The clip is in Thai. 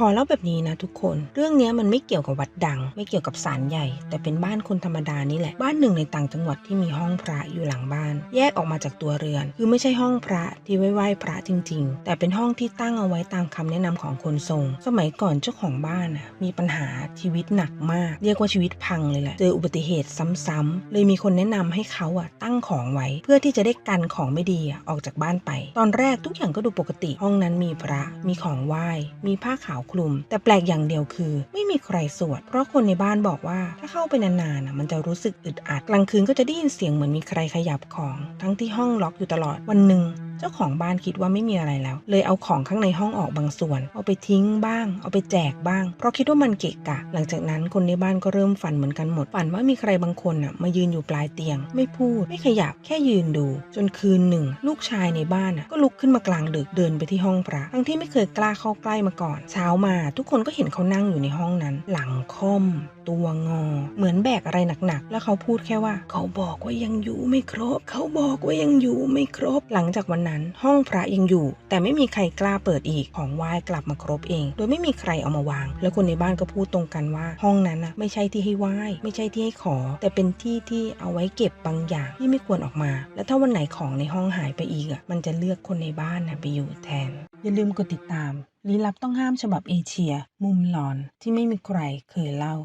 ขอเล่าแบบนี้นะทุกคน เรื่องเนี้ยมันไม่เกี่ยวกับวัดดัง ไม่เกี่ยวกับศาลใหญ่ แต่เป็นบ้านคนธรรมดานี่แหละ บ้านหนึ่งในต่างจังหวัดที่มีห้องพระอยู่หลังบ้าน แยกออกมาจากตัวเรือน คือไม่ใช่ห้องพระที่ไว้ไหว้พระจริง ๆ แต่เป็นห้องที่ตั้งเอาไว้ตามคำแนะนำของคนทรง สมัยก่อนเจ้าของบ้านน่ะมีปัญหาชีวิตหนักมาก เรียกว่าชีวิตพังเลยแหละ เจออุบัติเหตุซ้ำๆเลยมีคนแนะนำให้เขาอะตั้งของไว้ เพื่อที่จะได้กันของไม่ดีออกจากบ้านไป ตอนแรกทุกอย่างก็ดูปกติ ห้องนั้นมีพระ มีของไหว้ มีผ้าขาวคลุม แต่แปลกอย่างเดียวคือ ไม่มีใครสวด เพราะคนในบ้านบอกว่าถ้าเข้าไปนานๆมันจะรู้สึกอึดอัดกลางคืนก็จะได้ยินเสียงเหมือนมีใครขยับของ ทั้งที่ห้องล็อกอยู่ตลอดวันหนึ่งเจ้าของบ้านคิดว่าไม่มีอะไรแล้ว เลยเอาของข้างในห้องออกบางส่วน เอาไปทิ้งบ้าง เอาไปแจกบ้าง เพราะคิดว่ามันเกะกะ หลังจากนั้นคนในบ้านก็เริ่มฝันเหมือนกันหมด ฝันว่ามีใครบางคนอะมายืนอยู่ปลายเตียง ไม่พูด ไม่ขยับ แค่ยืนดู จนคืนหนึ่ง ลูกชายในบ้านอะก็ลุกขึ้นมากลางดึกเดินไปที่ห้องพระ ทั้งที่ไม่เคยกล้าเข้าใกล้มาก่อน เช้ามา ทุกคนก็เห็นเขานั่งอยู่ในห้องนั้น หลังค่อม ตัวงอ เหมือนแบกอะไรหนักๆ แล้วเขาพูดแค่ว่า เขาบอกว่ายังอยู่ไม่ครบ เขาบอกว่ายังอยู่ไม่ครบ หลังจากวันนั้นห้องพระยังอยู่ แต่ไม่มีใครกล้าเปิดอีกของไหว้กลับมาครบเอง โดยไม่มีใครเอามาวาง แล้วคนในบ้านก็พูดตรงกันว่า ห้องนั้นนะไม่ใช่ที่ให้ไหว้ ไม่ใช่ที่ให้ขอ แต่เป็นที่ที่เอาไว้เก็บบางอย่างที่ไม่ควรออกมา และถ้าวันไหนของในห้องหายไปอีกอะมันจะเลือกคนในบ้านนะไปอยู่แทน อย่าลืมกดติดตามลี้ลับต้องห้ามฉบับเอเชีย มุมหลอนที่ไม่มีใครเคยเล่า